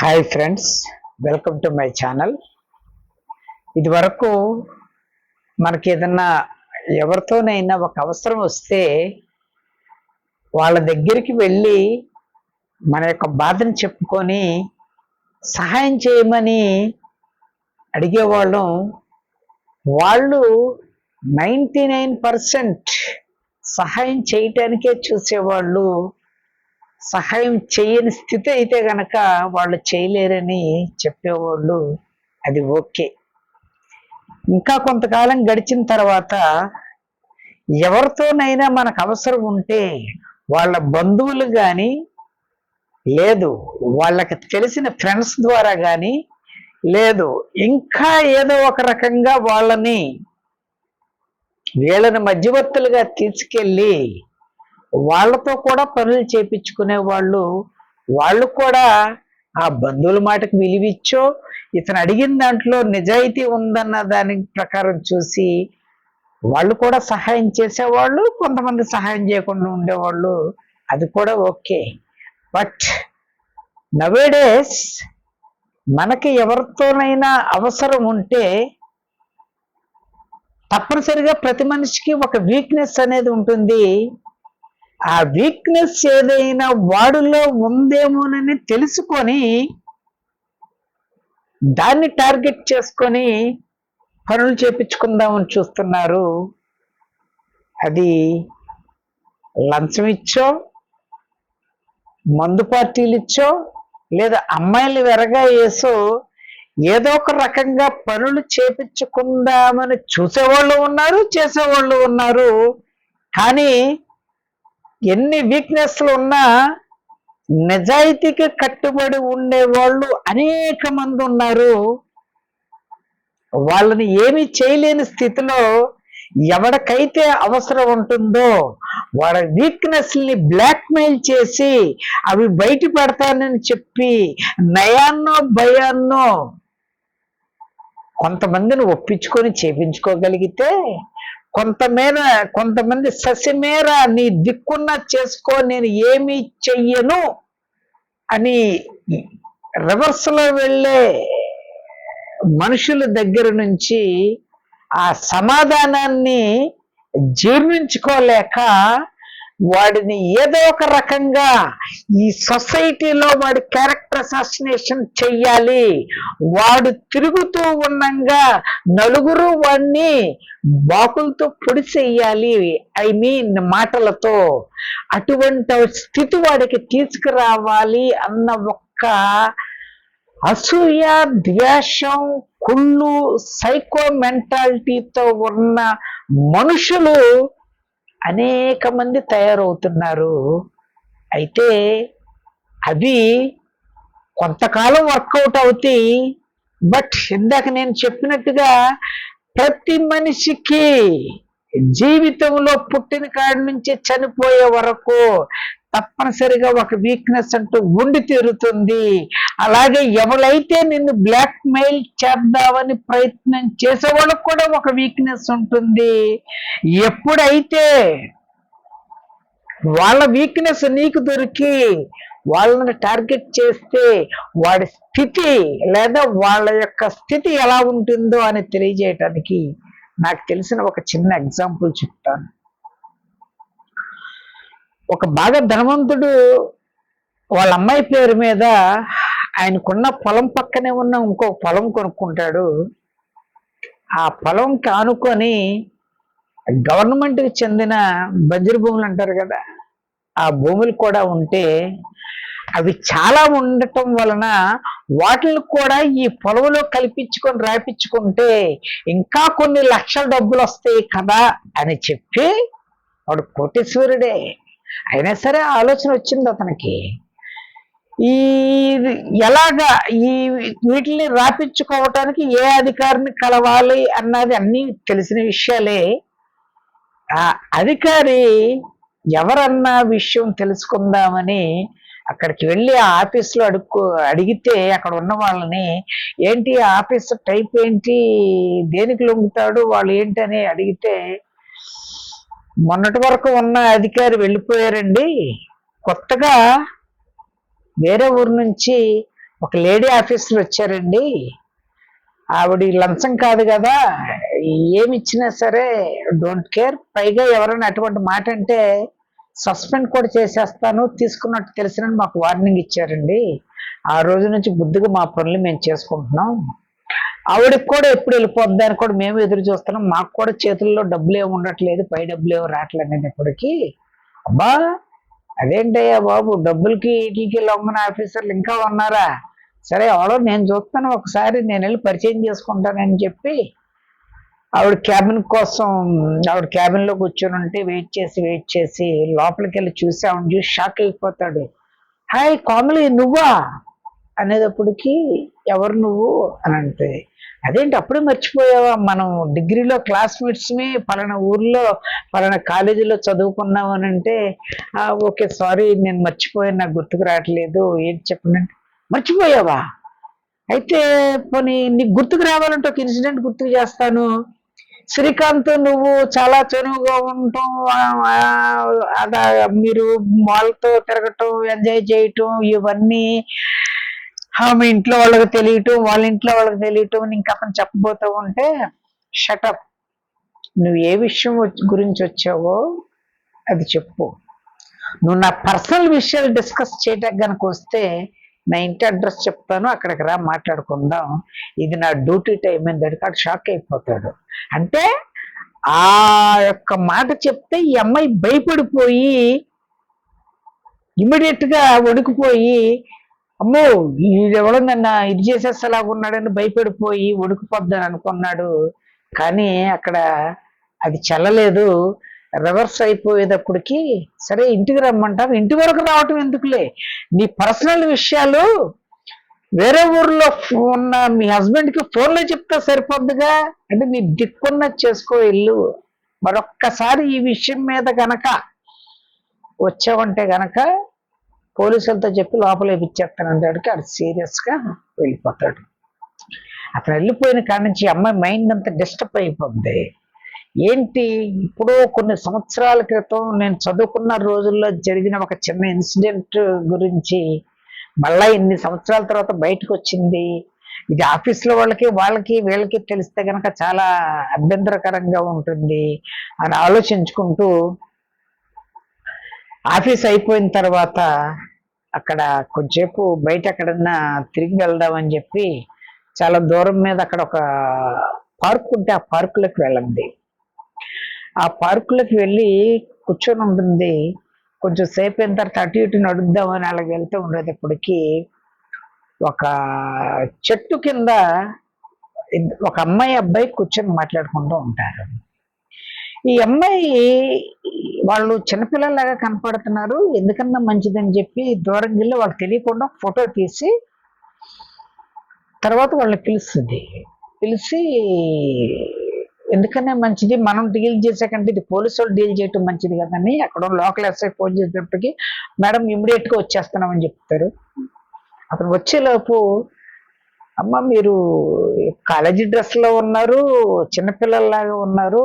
Hi friends welcome to my channel. ఇది వరకు మనకి ఏదన్నా ఎవరితోనైనా ఒక అవసరం వస్తే వాళ్ళ దగ్గరికి వెళ్ళి మన యొక్క బాధను చెప్పుకొని సహాయం చేయమని అడిగేవాళ్ళం. వాళ్ళు నైంటీ నైన్ పర్సెంట్ సహాయం చేయటానికే చూసేవాళ్ళు. సహాయం చేయని స్థితి అయితే గనక వాళ్ళు చేయలేరని చెప్పేవాళ్ళు అది ఓకే. ఇంకా కొంతకాలం గడిచిన తర్వాత ఎవరితోనైనా మనకు అవసరం ఉంటే వాళ్ళ బంధువులు కానీ లేదు వాళ్ళకి తెలిసిన ఫ్రెండ్స్ ద్వారా కానీ లేదు ఇంకా ఏదో ఒక రకంగా వాళ్ళని వీళ్ళని మధ్యవర్తులుగా తీసుకెళ్ళి వాళ్ళతో కూడా పనులు చేపించుకునే వాళ్ళు వాళ్ళు కూడా ఆ బంధువుల మాటకు విలువిచ్చో ఇతను అడిగిన దాంట్లో నిజాయితీ ఉందన్న దాని ప్రకారం చూసి వాళ్ళు కూడా సహాయం చేసేవాళ్ళు కొంతమంది సహాయం చేయకుండా ఉండేవాళ్ళు. అది కూడా ఓకే. బట్ నవేడేస్ మనకి ఎవరితోనైనా అవసరం ఉంటే తప్పనిసరిగా ప్రతి మనిషికి ఒక వీక్నెస్ అనేది ఉంటుంది. ఆ వీక్నెస్ ఏదైనా వాడులో ఉందేమోనని తెలుసుకొని దాన్ని టార్గెట్ చేసుకొని పనులు చేపించుకుందామని చూస్తున్నారు. అది లంచం ఇచ్చో మందు పార్టీలు ఇచ్చో లేదా అమ్మాయిలు వెరగా వేసో ఏదో ఒక రకంగా పనులు చేపించుకుందామని చూసేవాళ్ళు ఉన్నారు చేసేవాళ్ళు ఉన్నారు. కానీ ఎన్ని వీక్నెస్లు ఉన్నా నిజాయితీకి కట్టుబడి ఉండేవాళ్ళు అనేక మంది ఉన్నారు. వాళ్ళని ఏమీ చేయలేని స్థితిలో ఎవరికైతే అవసరం ఉంటుందో వాళ్ళ వీక్నెస్ని బ్లాక్మెయిల్ చేసి అవి బయట పెడతానని చెప్పి నయాన్నో భయాన్నో కొంతమందిని ఒప్పించుకొని చేపించుకోగలిగితే కొంతమేర కొంతమంది ససిమేర నీ దిక్కున్న చేసుకో నేను ఏమీ చెయ్యను అని రివర్స్లో వెళ్ళే మనుషుల దగ్గర నుంచి ఆ సమాధానాన్ని జీర్ణించుకోలేక వాడిని ఏదో ఒక రకంగా ఈ సొసైటీలో వాడి క్యారెక్టర్ అసాసినేషన్ చెయ్యాలి. వాడు తిరుగుతూ ఉండంగా నలుగురు వాడిని బాకులతో పొడి చెయ్యాలి. ఐ మీన్ మాటలతో. అటువంటి స్థితి వాడికి తీసుకురావాలి అన్న ఒక్క అసూయ ద్వేషం కుళ్ళు సైకో మెంటాలిటీతో ఉన్న మనుషులు అనేక మంది తయారవుతున్నారు. అయితే అవి కొంతకాలం వర్కౌట్ అవుతాయి. బట్ ఇందాక నేను చెప్పినట్టుగా ప్రతి మనిషికి జీవితంలో పుట్టిన కాడి నుంచి చనిపోయే వరకు తప్పనిసరిగా ఒక వీక్నెస్ అంటూ ఉండి తీరుతుంది. అలాగే ఎవరైతే నిన్ను బ్లాక్ మెయిల్ చేద్దామని ప్రయత్నం చేసే వాళ్ళకు కూడా ఒక వీక్నెస్ ఉంటుంది. ఎప్పుడైతే వాళ్ళ వీక్నెస్ నీకు దొరికి వాళ్ళని టార్గెట్ చేస్తే వాడి స్థితి లేదా వాళ్ళ యొక్క స్థితి ఎలా ఉంటుందో అని తెలియజేయటానికి నాకు తెలిసిన ఒక చిన్న ఎగ్జాంపుల్ చెప్తాను. ఒక బాగా ధనవంతుడు వాళ్ళ అమ్మాయి పేరు మీద ఆయనకున్న పొలం పక్కనే ఉన్న ఇంకో పొలం కొనుక్కుంటాడు. ఆ పొలం కానుకొని గవర్నమెంట్కి చెందిన బంజరు భూములు అంటారు కదా ఆ భూములు కూడా ఉంటే అవి చాలా ఉండటం వలన వాటిని కూడా ఈ పొలంలో కల్పించుకొని రాపించుకుంటే ఇంకా కొన్ని లక్షల డబ్బులు వస్తాయి కదా అని చెప్పి వాడు కోటేశ్వరుడే. అయినా సరే ఆలోచన వచ్చింది అతనికి. ఈ ఎలాగా ఈ వీటిని రాపించుకోవటానికి ఏ అధికారిని కలవాలి అన్నది అన్ని తెలిసిన విషయాలే. ఆ అధికారి ఎవరన్నా విషయం తెలుసుకుందామని అక్కడికి వెళ్ళి ఆ ఆఫీస్లో అడుక్కు అడిగితే అక్కడ ఉన్న వాళ్ళని ఏంటి ఆఫీస్ టైప్ ఏంటి? దేనికి లొంగుతాడు? వాళ్ళు ఏంటి అని అడిగితే మొన్నటి వరకు ఉన్న అధికారి వెళ్ళిపోయారండి. కొత్తగా వేరే ఊరు నుంచి ఒక లేడీ ఆఫీసర్ వచ్చారండి. ఆవిడ లంచం కాదు కదా ఏమి ఇచ్చినా సరే డోంట్ కేర్. పైగా ఎవరైనా అటువంటి మాట అంటే సస్పెండ్ కూడా చేసేస్తాను తీసుకున్నట్టు తెలిసిన మాకు వార్నింగ్ ఇచ్చారండి. ఆ రోజు నుంచి బుద్ధిగా మా పనులు మేము చేసుకుంటున్నాం. ఆవిడకి కూడా ఎప్పుడు వెళ్ళిపోద్ది? అని కూడా మేము ఎదురు చూస్తున్నాం. మాకు కూడా చేతుల్లో డబ్బులు ఏమి ఉండట్లేదు. పై డబ్బులు ఏమి రావట్లేదు ఇప్పటికీ అబ్బా! అదేంటయ్యా బాబు? డబ్బులకి వీటికి లొంగన ఆఫీసర్లు ఇంకా ఉన్నారా? సరే ఎవడో నేను చూస్తాను ఒకసారి నేను వెళ్ళి పరిచయం చేసుకుంటానని చెప్పి ఆవిడ క్యాబిన్ కోసం ఆవిడ క్యాబిన్లో కూర్చొని ఉంటే వెయిట్ చేసి వెయిట్ చేసి లోపలికి వెళ్ళి చూసి ఆవిడ చూసి షాక్ అయిపోతాడు. హాయ్ కోమలి నువ్వా? అనేటప్పటికి ఎవరు నువ్వు? అని అంటే అదేంటి అప్పుడే మర్చిపోయావా? మనం డిగ్రీలో క్లాస్మేట్స్ని పలానా ఊర్లో పలానా కాలేజీలో చదువుకున్నావు అని అంటే ఓకే సారీ నేను మర్చిపోయాను నాకు గుర్తుకు రావట్లేదు ఏంటి చెప్పండి మర్చిపోయావా? అయితే పోనీ నీకు గుర్తుకు రావాలంటే ఒక ఇన్సిడెంట్ గుర్తుకు చేస్తాను. శ్రీకాంత్ నువ్వు చాలా చనువుగా ఉండటం మీరు మాల్తో తిరగటం ఎంజాయ్ చేయటం ఇవన్నీ ఆమె ఇంట్లో వాళ్ళకి తెలియటం వాళ్ళ ఇంట్లో వాళ్ళకి తెలియటం ఇంకా అతను చెప్పబోతూ ఉంటే షటప్ నువ్వు ఏ విషయం గురించి వచ్చావో అది చెప్పు. నువ్వు నా పర్సనల్ విషయాలు డిస్కస్ చేయడానికి కనుక వస్తే నా ఇంటి అడ్రస్ చెప్తాను అక్కడికి రా మాట్లాడుకుందాం. ఇది నా డ్యూటీ టైం ఏంటంటే అక్కడ షాక్ అయిపోతాడు. అంటే ఆ యొక్క మాట చెప్తే ఈ అమ్మాయి భయపడిపోయి ఇమ్మీడియట్గా వణికిపోయి అమ్మో ఎవడో నన్ను ఇది చేసేసేలాగా ఉన్నాడని భయపడిపోయి వణికిపోద్దని అనుకున్నాడు. కానీ అక్కడ అది చల్లలేదు. రివర్స్ అయిపోయేటప్పటికి సరే ఇంటికి రమ్మంటాం. ఇంటి వరకు రావటం ఎందుకులే? నీ పర్సనల్ విషయాలు వేరే ఊర్లో ఉన్న మీ హస్బెండ్కి ఫోన్లో చెప్తా సరిపోద్దిగా? అంటే నీ దిక్కున్నది చేసుకో ఇల్లు. మరొక్కసారి ఈ విషయం మీద గనక వచ్చావంటే గనక పోలీసులతో చెప్పి లోపల ఇప్పించేస్తాను అంటాడికి అది సీరియస్ వెళ్ళిపోతాడు. అతను వెళ్ళిపోయిన కాడి నుంచి ఈ అమ్మాయి మైండ్ అంతా డిస్టర్బ్ అయిపోద్ది. ఏంటి? ఇప్పుడు కొన్ని సంవత్సరాల క్రితం నేను చదువుకున్న రోజుల్లో జరిగిన ఒక చిన్న ఇన్సిడెంట్ గురించి మళ్ళా ఇన్ని సంవత్సరాల తర్వాత బయటకు వచ్చింది ఇది ఆఫీస్లో వాళ్ళకి వాళ్ళకి వీళ్ళకి తెలిస్తే కనుక చాలా అభ్యంతరకరంగా ఉంటుంది అని ఆలోచించుకుంటూ ఆఫీస్ అయిపోయిన తర్వాత అక్కడ కొంచెంసేపు బయట ఎక్కడన్నా తిరిగి వెళ్దామని చెప్పి చాలా దూరం మీద అక్కడ ఒక పార్క్ ఉంటే ఆ పార్కులోకి వెళ్ళండి. ఆ పార్కులోకి వెళ్ళి కూర్చొని ఉంటుంది. కొంచెం సేపు అయిన తర్వాత అటు ఇటు నడుద్దామని అలా వెళ్తూ ఉండేటప్పటికి ఒక చెట్టు కింద ఒక అమ్మాయి అబ్బాయి కూర్చొని మాట్లాడుకుంటూ ఉంటారు. ఈ అమ్మాయి వాళ్ళు చిన్నపిల్లలాగా కనపడుతున్నారు. ఎందుకన్నా మంచిదని చెప్పి దూరం వెళ్ళి వాళ్ళకి తెలియకుండా ఫోటో తీసి తర్వాత వాళ్ళని పిలుస్తుంది. పిలిచి ఎందుకన్నా మంచిది? మనం డీల్ చేసే కంటే ఇది పోలీసు వాళ్ళు డీల్ చేయటం మంచిది కదని అక్కడ లోకల్ ఎస్ఐ ఫోన్ చేసేటప్పటికి మేడం ఇమ్మీడియట్గా వచ్చేస్తున్నామని చెప్తారు. అతను వచ్చేలోపు అమ్మ మీరు కాలేజీ డ్రెస్లో ఉన్నారు చిన్నపిల్లల్లాగా ఉన్నారు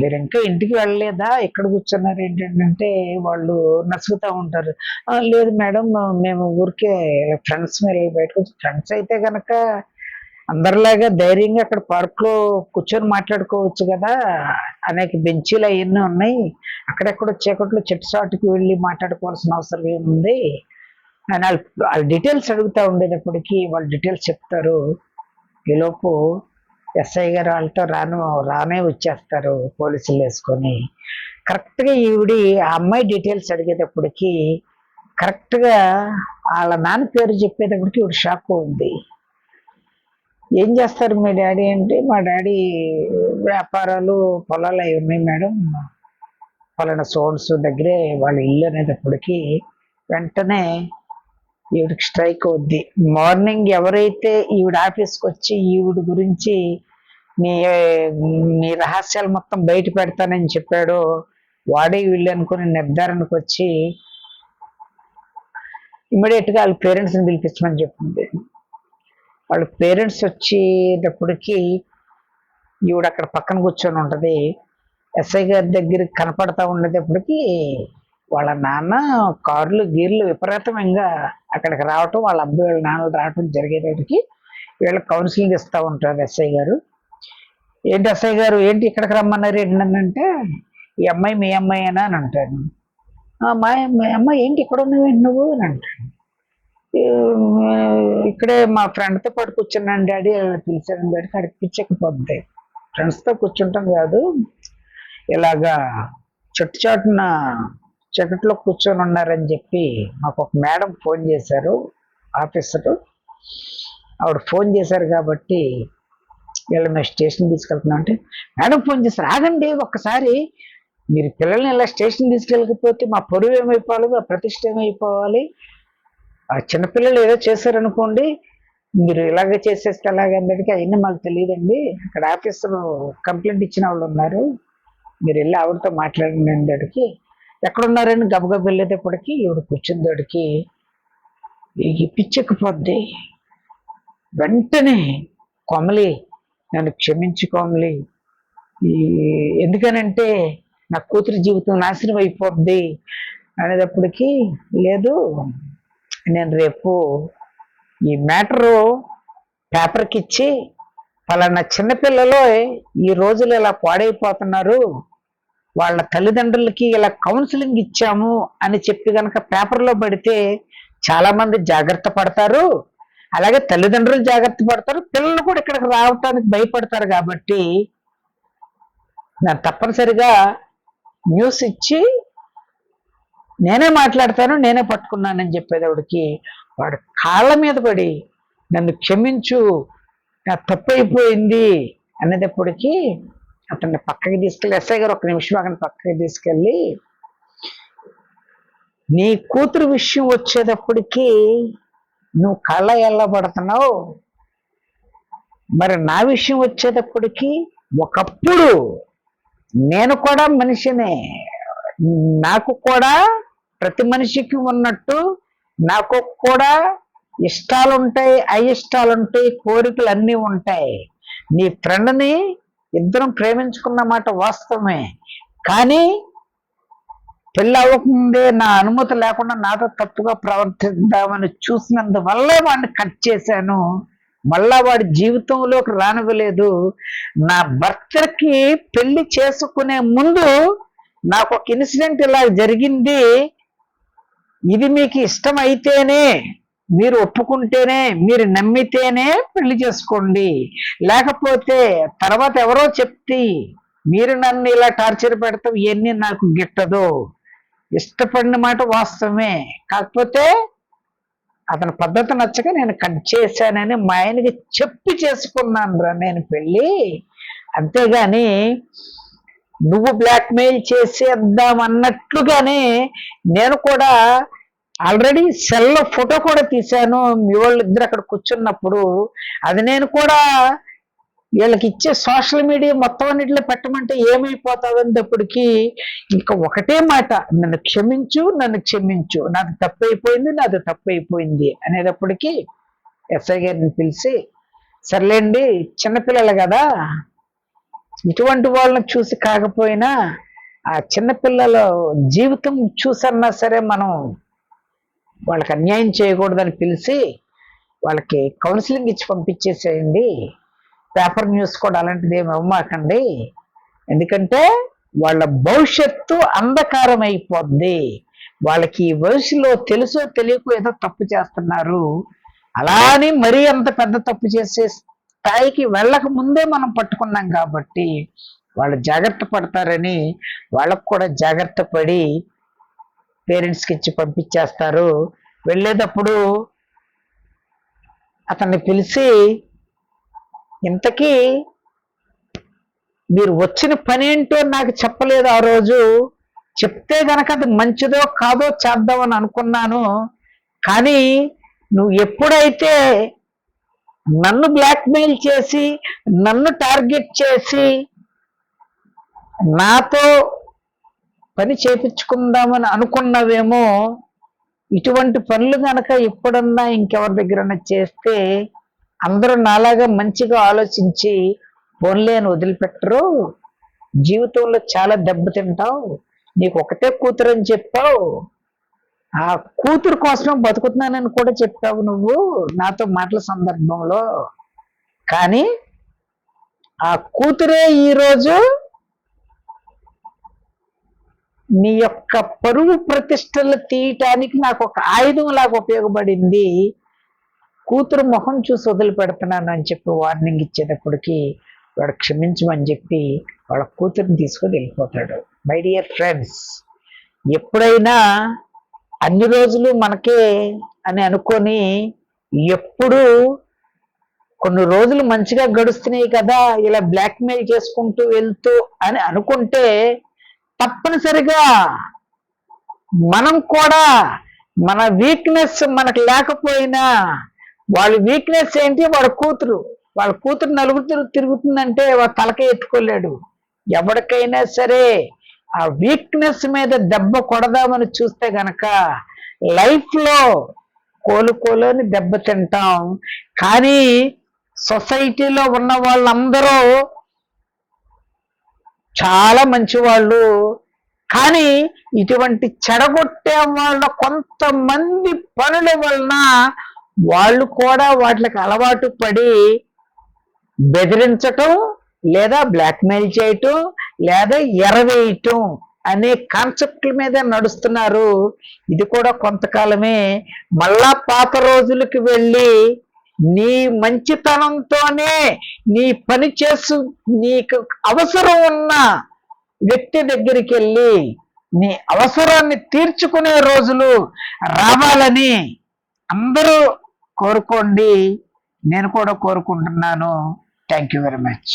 మీరు ఇంకా ఇంటికి వెళ్ళలేదా? ఇక్కడ కూర్చున్నారు? ఏంటంటే వాళ్ళు నసుగుతూ ఉంటారు. లేదు మేడం మేము ఊరికే ఫ్రెండ్స్ మీరు బయటకు వచ్చి ఫ్రెండ్స్ అయితే కనుక అందరిలాగా ధైర్యంగా అక్కడ పార్క్లో కూర్చొని మాట్లాడుకోవచ్చు కదా? అనేక బెంచీలు అవన్నీ ఉన్నాయి. అక్కడెక్కడ చీకట్లో చెట్టు చాటుకి వెళ్ళి మాట్లాడుకోవాల్సిన అవసరం ఏముంది? అని వాళ్ళు వాళ్ళ డీటెయిల్స్ అడుగుతూ ఉండేటప్పటికీ వాళ్ళు డీటెయిల్స్ చెప్తారు. ఈలోపు ఎస్ఐ గారు వాళ్ళతో రాను రానే వచ్చేస్తారు పోలీసులు వేసుకొని. కరెక్ట్గా ఈవిడి ఆ అమ్మాయి డీటెయిల్స్ అడిగేటప్పటికి కరెక్ట్గా వాళ్ళ నాన్న పేరు చెప్పేటప్పటికి ఇప్పుడు షాక్ ఉంది. ఏం చేస్తారు మీ డాడీ అంటే మా డాడీ వ్యాపారాలు పొలాలు అవి ఉన్నాయి మేడం. పలానా సోన్స్ దగ్గరే వాళ్ళ ఇల్లు అనేటప్పటికీ వెంటనే ఈవిడికి స్ట్రైక్ అవుద్ది. మార్నింగ్ ఎవరైతే ఈవిడ ఆఫీస్కి వచ్చి ఈవిడ గురించి నీ నీ రహస్యాలు మొత్తం బయట పెడతానని చెప్పాడో వాడే వీళ్ళు అనుకుని నిర్ధారణకు వచ్చి ఇమ్మీడియట్గా వాళ్ళ పేరెంట్స్ని పిలిపించమని చెప్పింది. వాళ్ళ పేరెంట్స్ వచ్చేటప్పటికి ఈవిడ అక్కడ పక్కన కూర్చొని ఉంటుంది ఎస్ఐ గారి దగ్గర కనపడతా ఉండేటప్పటికి వాళ్ళ నాన్న కార్లు గీర్లు విపరీతంగా అక్కడికి రావటం వాళ్ళ అబ్బాయి వాళ్ళ నాన్నలు రావటం జరిగేటప్పటికి వీళ్ళకి కౌన్సిలింగ్ ఇస్తూ ఉంటారు ఎస్ఐ గారు. ఏంటి ఎస్ఐ గారు? ఏంటి ఇక్కడికి రమ్మన్నారు? ఏంటంటే ఈ అమ్మాయి మీ అమ్మాయి అని అంటాను మా అమ్మాయి ఏంటి ఇక్కడ ఉన్నావు నువ్వు? అని అంటాను ఇక్కడే మా ఫ్రెండ్తో పాటు కూర్చున్నాను డాడీ పిలిచాను డాడీ అక్కడికి పిచ్చకపోద్ది ఫ్రెండ్స్తో కూర్చుంటాం కాదు. ఇలాగా చుట్టుచాటున చాటున కూర్చొని ఉన్నారని చెప్పి మాకు ఒక మేడం ఫోన్ చేశారు ఆఫీసరు. ఆవిడ ఫోన్ చేశారు కాబట్టి వీళ్ళు మేము స్టేషన్ తీసుకెళ్తున్నాం అంటే మేడం ఫోన్ చేశారు ఆగండి ఒక్కసారి. మీరు పిల్లల్ని ఇలా స్టేషన్ తీసుకెళ్ళకపోతే మా పొరువు ఏమైపోవాలి మా ప్రతిష్ట ఏమైపోవాలి? ఆ చిన్నపిల్లలు ఏదో చేశారనుకోండి మీరు ఇలాగే చేసేస్తే ఎలాగందరికీ అందరికీ అవన్నీ మాకు తెలియదండి. అక్కడ ఆఫీసర్ కంప్లైంట్ ఇచ్చిన వాళ్ళు ఉన్నారు. మీరు వెళ్ళి ఆవిడతో మాట్లాడినందరికీ ఎక్కడున్నారని గబగబ వెళ్ళేటప్పటికి ఈవిడ కూర్చుందోడికి ఈ పిచ్చెక్కిపోద్ది వెంటనే కొమలి నన్ను క్షమించు కోమలి. ఈ ఎందుకనంటే నా కూతురు జీవితం నాశనం అయిపోద్ది అనేటప్పటికి లేదు నేను రేపు ఈ మ్యాటరు పేపర్కి ఇచ్చి పలానా చిన్నపిల్లలు ఈ రోజులు ఇలా పాడైపోతున్నారు. వాళ్ళ తల్లిదండ్రులకి ఇలా కౌన్సిలింగ్ ఇచ్చాము అని చెప్పి కనుక పేపర్లో పడితే చాలా మంది జాగ్రత్త పడతారు. అలాగే తల్లిదండ్రులు జాగ్రత్త పడతారు. పిల్లలు కూడా ఇక్కడికి రావటానికి భయపడతారు కాబట్టి నేను తప్పనిసరిగా న్యూస్ ఇచ్చి నేనే మాట్లాడతాను నేనే పట్టుకున్నానని చెప్పేదవుడికి వాడు కాళ్ళ మీద పడి నన్ను క్షమించు నా తప్పైపోయింది అనేటప్పటికీ అతన్ని పక్కకి తీసుకెళ్ళి ఎస్ఐ గారు ఒక నిమిషం అక్కడ పక్కకి తీసుకెళ్ళి నీ కూతురు విషయం వచ్చేటప్పటికి నువ్వు కళ్ళ ఎల్లబడుతున్నావు. మరి నా విషయం వచ్చేటప్పటికి ఒకప్పుడు నేను కూడా మనిషినే నాకు కూడా ప్రతి మనిషికి ఉన్నట్టు నాకు కూడా ఇష్టాలుంటాయి అయిష్టాలుంటాయి కోరికలు అన్నీ ఉంటాయి. నీ ఫ్రెండ్ని ఇద్దరం ప్రేమించుకున్న మాట వాస్తవమే. కానీ పెళ్ళి అవ్వకముందే నా అనుమతి లేకుండా నాతో తప్పుగా ప్రవర్తిద్దామని చూసినందువల్ల వాడిని కట్ చేశాను. మళ్ళా వాడి జీవితంలోకి రానివ్వలేదు. నా భర్తకి పెళ్ళి చేసుకునే ముందు నాకు ఒక ఇన్సిడెంట్ ఇలా జరిగింది. ఇది మీకు ఇష్టం అయితేనే మీరు ఒప్పుకుంటేనే మీరు నమ్మితేనే పెళ్ళి చేసుకోండి. లేకపోతే తర్వాత ఎవరో చెప్తే మీరు నన్ను ఇలా టార్చర్ పెడతాం ఇవన్నీ నాకు గిట్టదు. ఇష్టపడిన మాట వాస్తవమే. కాకపోతే అతని పద్ధతి నచ్చక నేను కట్ చేశానని మా ఆయనకి చెప్పి చేసుకున్నాను రా నేను పెళ్ళి. అంతేగాని నువ్వు బ్లాక్మెయిల్ చేసేద్దాం అన్నట్లుగానే నేను కూడా ఆల్రెడీ సెల్లో ఫోటో కూడా తీశాను. మీ వాళ్ళు ఇద్దరు అక్కడ కూర్చున్నప్పుడు అది నేను కూడా వీళ్ళకి ఇచ్చే సోషల్ మీడియా మొత్తం అన్నిటిలో పెట్టమంటే ఏమైపోతావనేటప్పటికి ఇంకా ఒకటే మాట నన్ను క్షమించు నన్ను క్షమించు. నాకు తప్పు అయిపోయింది నాది తప్పు అయిపోయింది అనేటప్పటికీ ఎస్ఐ గారిని పిలిచి సర్లేండి చిన్నపిల్లలు కదా ఇటువంటి వాళ్ళని చూసి కాకపోయినా ఆ చిన్నపిల్లల జీవితం చూసన్నా సరే మనం వాళ్ళకి అన్యాయం చేయకూడదని పిలిచి వాళ్ళకి కౌన్సిలింగ్ ఇచ్చి పంపించేసేయండి. పేపర్ న్యూస్ కూడా అలాంటిది ఏమి ఇవ్వమాకండి ఎందుకంటే వాళ్ళ భవిష్యత్తు అంధకారం అయిపోద్ది వాళ్ళకి ఈ వయసులో తెలుసో తెలియకో ఏదో తప్పు చేస్తున్నారు. అలా అని మరీ అంత పెద్ద తప్పు చేసే స్థాయికి వెళ్ళక ముందే మనం పట్టుకున్నాం కాబట్టి వాళ్ళు జాగ్రత్త పడతారని వాళ్ళకు కూడా జాగ్రత్త పడి పేరెంట్స్కి ఇచ్చి పంపించేస్తారు. వెళ్ళేటప్పుడు అతన్ని పిలిచి ఇంతకీ మీరు వచ్చిన పని ఏంటో నాకు చెప్పలేదు ఆ రోజు. చెప్తే గనక అది మంచిదో కాదో చేద్దామని అనుకున్నాను. కానీ నువ్వు ఎప్పుడైతే నన్ను బ్లాక్మెయిల్ చేసి నన్ను టార్గెట్ చేసి నాతో పని చేపించుకుందామని అనుకున్నవేమో ఇటువంటి పనులు కనుక ఎప్పుడన్నా ఇంకెవరి దగ్గరన్నా చేస్తే అందరూ నాలాగా మంచిగా ఆలోచించి ఫోన్లే అని వదిలిపెట్టరు. జీవితంలో చాలా దెబ్బతింటావు నీకు ఒకటే కూతురు అని చెప్పావు. ఆ కూతురు కోసం బతుకుతున్నానని కూడా చెప్పావు నువ్వు నాతో మాటల సందర్భంలో. కానీ ఆ కూతురే ఈరోజు నీ యొక్క పరువు ప్రతిష్టలు తీయటానికి నాకు ఒక ఆయుధం లాగా ఉపయోగపడింది. కూతురు మొహం చూసి వదిలిపెడుతున్నాను అని చెప్పి వార్నింగ్ ఇచ్చేటప్పటికి వాడు క్షమించమని చెప్పి వాళ్ళ కూతురుని తీసుకొని వెళ్ళిపోతాడు. మై డియర్ ఫ్రెండ్స్ ఎప్పుడైనా అన్ని రోజులు మనకే అని అనుకొని ఎప్పుడు కొన్ని రోజులు మంచిగా గడుస్తున్నాయి కదా ఇలా బ్లాక్మెయిల్ చేసుకుంటూ వెళ్తూ అని అనుకుంటే తప్పనిసరిగా మనం కూడా మన వీక్నెస్ మనకు లేకపోయినా వాళ్ళ వీక్నెస్ ఏంటి? వాళ్ళ కూతురు. వాళ్ళ కూతురు నలుగురు తిరుగుతుందంటే వాడు తలకే ఎత్తుకోలేడు. ఎవరికైనా సరే ఆ వీక్నెస్ మీద దెబ్బ కొడదామని చూస్తే గనక లైఫ్లో కోలుకోలేని దెబ్బ తింటాం. కానీ సొసైటీలో ఉన్న వాళ్ళందరూ చాలా మంచి వాళ్ళు కానీ ఇటువంటి చెడగొట్టే వాళ్ళ కొంతమంది పనుల వలన వాళ్ళు కూడా వాటికి అలవాటు పడి బెదిరించటం లేదా బ్లాక్మెయిల్ చేయటం లేదా ఎరవేయటం అనే కాన్సెప్ట్ల మీద నడుస్తున్నారు. ఇది కూడా కొంతకాలమే మళ్ళా పాత రోజులకి వెళ్ళి నీ మంచితనంతోనే నీ పని చేసు నీకు అవసరం ఉన్న వ్యక్తి దగ్గరికి వెళ్ళి నీ అవసరాన్ని తీర్చుకునే రోజులు రావాలని అందరూ కోరుకోండి. నేను కూడా కోరుకుంటున్నాను. Thank you very much